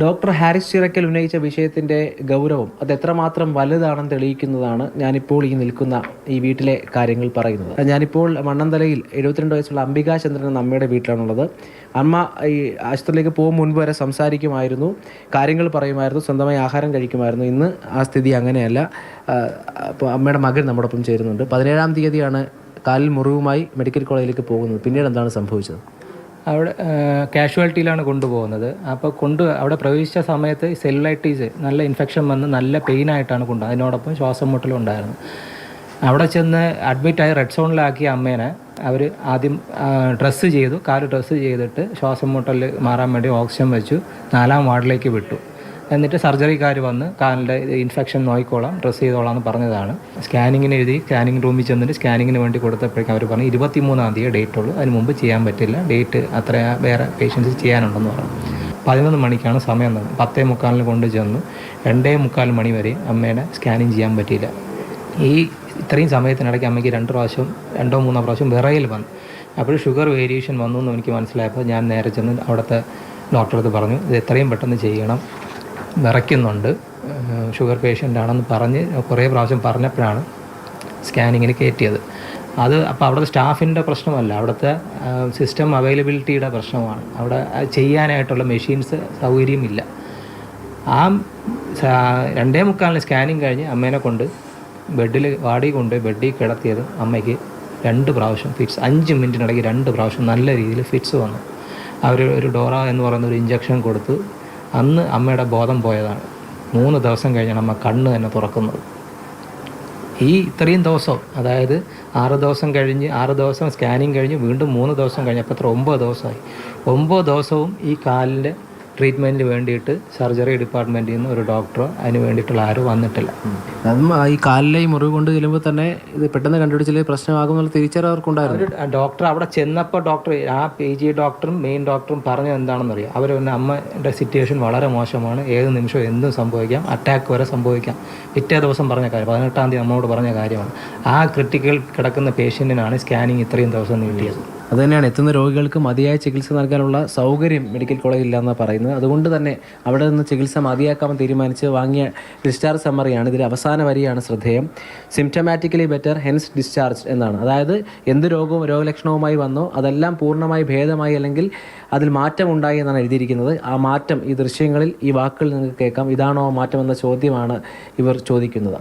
Doctor Haris Chirakkal ഉന്നയിച്ച വിഷയത്തിന്റെ ഗൗരവം അത് എത്രമാത്രം വലുതാണെന്ന് തെളിയിക്കുന്നതാണ് ഞാനിപ്പോൾ ഈ നിൽക്കുന്ന ഈ വീട്ടിലെ കാര്യങ്ങൾ പറയുന്നത്. ഞാനിപ്പോൾ മണ്ണന്തലയിൽ എഴുപത്തിരണ്ട് വയസ്സുള്ള അംബികാ ചന്ദ്രൻ എന്ന അമ്മയുടെ വീട്ടിലാണുള്ളത്. അമ്മ ഈ ആശുപത്രിയിലേക്ക് പോകും മുൻപ് വരെ സംസാരിക്കുമായിരുന്നു കാര്യങ്ങൾ പറയുമായിരുന്നു സ്വന്തമായി ആഹാരം കഴിക്കുമായിരുന്നു. ഇന്ന് ആ സ്ഥിതി അങ്ങനെയല്ല. അപ്പോൾ അമ്മയുടെ മകൻ നമ്മോടൊപ്പം ചേരുന്നുണ്ട്. പതിനേഴാം തീയതിയാണ് കാലിൽ മുറിവുമായി മെഡിക്കൽ കോളേജിലേക്ക് പോകുന്നത്. പിന്നീട് എന്താണ് സംഭവിച്ചത്? അവിടെ കാഷ്വാലിറ്റിയിലാണ് കൊണ്ടുപോകുന്നത്. അപ്പോൾ കൊണ്ട് അവിടെ പ്രവേശിച്ച സമയത്ത് സെല്ലുലൈറ്റീസ് നല്ല ഇൻഫെക്ഷൻ വന്ന് നല്ല പെയിൻ ആയിട്ടാണ് കൊണ്ടു അതിനോടൊപ്പം ശ്വാസം മുട്ടലും ഉണ്ടായിരുന്നു. അവിടെ ചെന്ന് അഡ്മിറ്റായി റെഡ് സോണിലാക്കിയ അമ്മേനെ അവർ ആദ്യം ഡ്രസ്സ് ചെയ്തു കാൽ ഡ്രസ്സ് ചെയ്തിട്ട് ശ്വാസം മുട്ടൽ മാറാൻ വേണ്ടി ഓക്സിജൻ വെച്ചു നാലാം വാർഡിലേക്ക് വിട്ടു. എന്നിട്ട് സർജറിക്കാർ വന്ന് കാലിന്റെ ഇൻഫെക്ഷൻ നോക്കിക്കോളാം ഡ്രസ്സ് ചെയ്തോളാം എന്ന് പറഞ്ഞതാണ്. സ്കാനിങ്ങിന് എഴുതി സ്കാനിങ് റൂമിൽ ചെന്നിട്ട് സ്കാനിങ്ങിന് വേണ്ടി കൊടുത്തപ്പോഴേക്കും അവർ പറഞ്ഞു ഇരുപത്തി മൂന്നാം തീയതി ഡേറ്റ് ഉള്ളൂ. അതിന് മുമ്പ് ചെയ്യാൻ പറ്റില്ല. ഡേറ്റ് അത്ര വേറെ പേഷ്യൻസ് ചെയ്യാനുണ്ടെന്ന് പറഞ്ഞു. പതിനൊന്ന് മണിക്കാണ് സമയം തന്നത്. പത്തേ മുക്കാലിന് കൊണ്ട് ചെന്നു. രണ്ടേ മുക്കാൽ മണി വരെ അമ്മേനെ സ്കാനിങ് ചെയ്യാൻ പറ്റിയില്ല. ഈ ഇത്രയും സമയത്തിനിടയ്ക്ക് അമ്മയ്ക്ക് രണ്ട് പ്രാവശ്യം രണ്ടോ മൂന്നോ പ്രാവശ്യം വിറയിൽ വന്നു. അപ്പോൾ ഷുഗർ വേരിയേഷൻ വന്നു എന്ന് എനിക്ക് മനസ്സിലായപ്പോൾ ഞാൻ നേരെ ചെന്ന് അവിടുത്തെ ഡോക്ടറെ അടുത്ത് പറഞ്ഞു ഇത് എത്രയും പെട്ടെന്ന് ചെയ്യണം. വിറയ്ക്കുന്നുണ്ട് ഏഹ് ഷുഗർ പേഷ്യന്റ് ആണെന്ന് പറഞ്ഞ് കുറേ പ്രാവശ്യം പറഞ്ഞപ്പോഴാണ് സ്കാനിങ്ങിന് കയറ്റിയത്. അത് അപ്പോൾ അവിടുത്തെ സ്റ്റാഫിന്റെ പ്രശ്നമല്ല. അവിടുത്തെ സിസ്റ്റം അവൈലബിലിറ്റിയുടെ പ്രശ്നമാണ്. അവിടെ ചെയ്യാനായിട്ടുള്ള മെഷീൻസ് സൗകര്യമില്ല. ആ രണ്ടേ മുക്കാലിന് സ്കാനിങ് കഴിഞ്ഞ് അമ്മേനെ കൊണ്ട് ബെഡിൽ വാടി കൊണ്ട് ബെഡിൽ കിടത്തിയത് അമ്മയ്ക്ക് രണ്ട് പ്രാവശ്യം ഫിറ്റ്സ് അഞ്ച് മിനിറ്റിനിടയ്ക്ക് രണ്ട് പ്രാവശ്യം നല്ല രീതിയിൽ ഫിറ്റ്സ് വന്നു. അവർ ഒരു ഡോറ എന്ന് പറയുന്ന ഒരു ഇഞ്ചക്ഷൻ കൊടുത്തു അന്ന് അമ്മയുടെ ബോധം പോയതാണ്. മൂന്ന് ദിവസം കഴിഞ്ഞാണ് അമ്മ കണ്ണ് തന്നെ തുറക്കുന്നത്. ഈ ഇത്രയും ദിവസം അതായത് ആറ് ദിവസം കഴിഞ്ഞ് ആറ് ദിവസം സ്കാനിങ് കഴിഞ്ഞ് വീണ്ടും മൂന്ന് ദിവസം കഴിഞ്ഞപ്പോൾ എത്ര? ഒമ്പത് ദിവസമായി. ഒമ്പത് ദിവസവും ഈ കാലിന്റെ ട്രീറ്റ്മെന്റിന് വേണ്ടിയിട്ട് സർജറി ഡിപ്പാർട്ട്മെന്റിൽ നിന്ന് ഒരു ഡോക്ടറോ അതിന് വേണ്ടിയിട്ടുള്ള ആരും വന്നിട്ടില്ല. അതും ഈ കാലിലെ ഈ മുറിവ് കൊണ്ട് ചെല്ലുമ്പോൾ തന്നെ ഇത് പെട്ടെന്ന് കണ്ടുപിടിച്ചില്ലേ പ്രശ്നമാകും എന്നുള്ള തിരിച്ചറിവ് അവർക്കുണ്ടായിരുന്നു. ഡോക്ടർ അവിടെ ചെന്നപ്പോൾ ഡോക്ടർ ആ പി ജി ഡോക്ടറും മെയിൻ ഡോക്ടറും പറഞ്ഞത് എന്താണെന്ന് അറിയാം അവർ പിന്നെ അമ്മയുടെ സിറ്റുവേഷൻ വളരെ മോശമാണ്. ഏത് നിമിഷവും എന്തും സംഭവിക്കാം. അറ്റാക്ക് വരെ സംഭവിക്കാം. പിറ്റേ ദിവസം പറഞ്ഞ കാര്യം പതിനെട്ടാം തീയതി നമ്മളോട് പറഞ്ഞ കാര്യമാണ്. ആ ക്രിട്ടിക്കൽ കിടക്കുന്ന പേഷ്യന്റിനാണ് സ്കാനിങ് ഇത്രയും ദിവസം നീട്ടിയത്. അതുതന്നെയാണ് എത്തുന്ന രോഗികൾക്ക് മതിയായ ചികിത്സ നൽകാനുള്ള സൗകര്യം മെഡിക്കൽ കോളേജിൽ ഇല്ലെന്ന് പറയുന്നത്. അതുകൊണ്ട് തന്നെ അവിടെ നിന്ന് ചികിത്സ മതിയാക്കാമെന്ന് തീരുമാനിച്ച് വാങ്ങിയ ഡിസ്ചാർജ് സമ്മറിയാണ് ഇതിൽ അവസാന വരിയാണ് ശ്രദ്ധേയം. സിംറ്റമാറ്റിക്കലി ബെറ്റർ ഹെൻസ് ഡിസ്ചാർജ് എന്നാണ്. അതായത് എന്ത് രോഗവും രോഗലക്ഷണവുമായി വന്നോ അതെല്ലാം പൂർണമായി ഭേദമായി അല്ലെങ്കിൽ അതിൽ മാറ്റം ഉണ്ടായി എന്നാണ് എഴുതിയിരിക്കുന്നത്. ആ മാറ്റം ഈ ദൃശ്യങ്ങളിൽ ഈ വാക്കുകൾ നിങ്ങൾക്ക് കേൾക്കാം. ഇതാണോ മാറ്റം എന്ന ചോദ്യമാണ് ഇവർ ചോദിക്കുന്നത്.